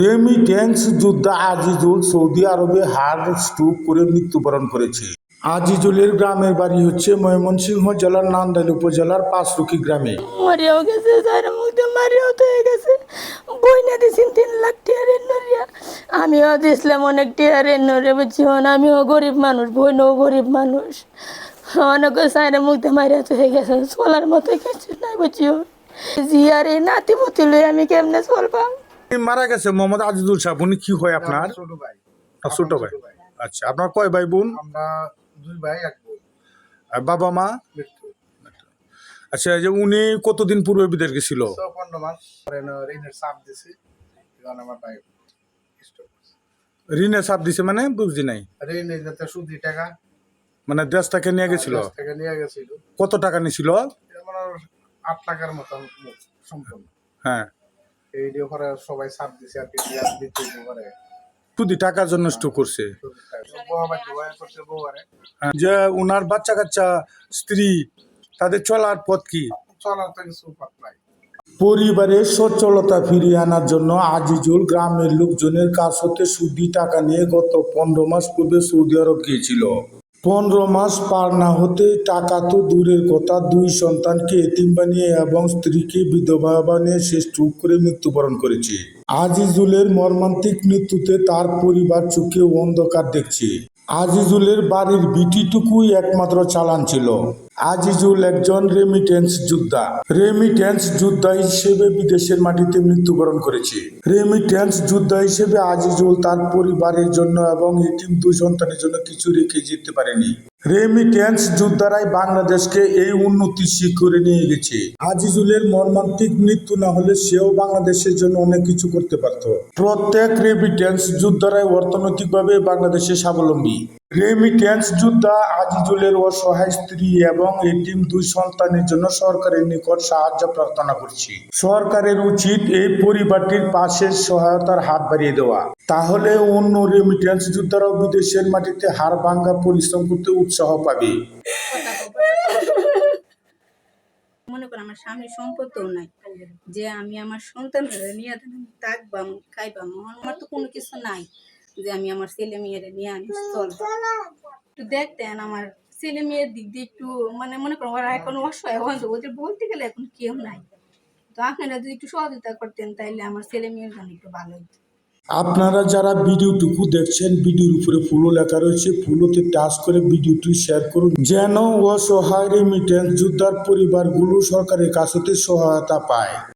Remittance যোদ্ধা Azizul Saudi আরবে heart stroke করে মৃত্যুবরণ করেছে। আজিজুলের গ্রামের বাড়ি হচ্ছে ময়মনসিংহ জেলার নান্দাইল উপজেলার পাঁচরুকি গ্রামে। মরিয়াও গেছে, যার মধ্যে মারিয়াও তো হয়ে গেছে। বইনা দিয়েছেন তিন লাখ টিয়ারের নরিয়া আমিও দিয়েছিলাম অনেক টিয়ারের নরে বুঝছি আমিও গরিব মানুষ বইনও গরিব মানুষ। অনেক সাইনের মধ্যে মারিয়া তো হয়ে গেছে, চলার মতো কিছু নাই, বুঝছি জিয়ার নাতি পুতি লই আমি কেমনে চলবাম? মারা গেছে মোহাম্মদ আজিজুল সাহেব উনি কি হয় আপনার? ছোট ভাই। ছোট ভাই। আচ্ছা আপনার কয় ভাই বোন? আমরা দুই ভাই এক বোন। আর বাবা মা? আচ্ছা যে উনি কতদিন পূর্বে বিদেশ গেছিল? ঋণের চাপ দিছি। ঋণে চাপ মানে? বুঝছি নাই। টাকা। মানে দেশ থেকে নিয়ে গেছিল? কত টাকা নিছিল? আমার আট টাকার মতন সম্পূর্ণ। হ্যাঁ। এই দিয়ে পরে সবাই চাপ দিছে আর কি পেঁয়াজ দিতে পরে শুধু টাকার জন্য করছে। যে উনার বাচ্চা কাচ্চা স্ত্রী তাদের চলার পথ কি? পরিবারের সচ্ছলতা ফিরিয়ে আনার জন্য আজিজুল গ্রামের লোকজনের কাছ হতে সুদি টাকা নিয়ে গত পনেরো মাস পূর্বে সৌদি আরব গিয়েছিল। পনেরো মাস পার না হতেই টাকা তো দূরের কথা। দুই সন্তানকে এতিম বানিয়ে এবং স্ত্রীকে বিধবা বানিয়ে সে চুপ করে মৃত্যুবরণ করেছে। আজিজুলের মর্মান্তিক মৃত্যুতে তার পরিবার চোখে অন্ধকার দেখছে। আজিজুলের বাড়ির বিটিটুকুই একমাত্র চালান ছিল। আজিজুল একজন রেমিটেন্স যোদ্ধা। রেমিটেন্স যোদ্ধা হিসেবে বিদেশের মাটিতে মৃত্যুবরণ করেছে। রেমিটেন্স যোদ্ধা হিসেবে আজিজুল তার পরিবারের জন্য এবং এটিম দুই সন্তানের জন্য কিছু রেখে যেতে পারেনি। রেমিটেন্স যোদ্ধারাই বাংলাদেশকে এই উন্নতি শিখরে নিয়ে গেছে। আজিজুলের মর্মান্তিক মৃত্যু না হলে সেও বাংলাদেশের জন্য অনেক কিছু করতে পারত। প্রত্যেক রেমিটেন্স যোদ্ধারাই অর্থনৈতিকভাবে বাংলাদেশে স্বাবলম্বী। রেমিটেন্স যোদ্ধা আজিজুলের অসহায় স্ত্রী এবং এটিম দুই সন্তানের জন্য সরকারের নিকট সাহায্য প্রার্থনা করছি। সরকারের উচিত এই পরিবারটির পাশে সহায়তার হাত বাড়িয়ে দেওয়া। তাহলে অন্য রেমিটেন্স যোদ্ধারাও বিদেশের মাটিতে হাড় ভাঙ্গা পরিশ্রম করতে উৎসাহ পাবে। মনে করেন আমার স্বামীর সম্পদও নাই। যে আমি আমার সন্তানরা নিয়ে থাকবাম খাইবাম আমার তো কোনো কিছু নাই। যে আমি আমার ছেলে মেয়েরা নিয়ে আমি চলবো একটু দেখতেন আমার ছেলে মেয়ের দিক দিয়ে একটু মানে মনে করেন ওরা এখন অসহায় তো ওদের বলতে গেলে এখন কেউ নাই। তো আপনারা যদি একটু সহযোগিতা করতেন, তাইলে আমার ছেলে মেয়ের জন্য একটু ভালো হতো আপনারা যারা ভিডিওটুকু দেখছেন, ভিডিওর উপরে ফুলো লেখা রয়েছে ফুলোতে টাচ করে ভিডিওটি শেয়ার করুন। যেন অসহায় রেমিটেন্স যোদ্ধার পরিবারগুলো সরকারের কাছ হতে সহায়তা পায়।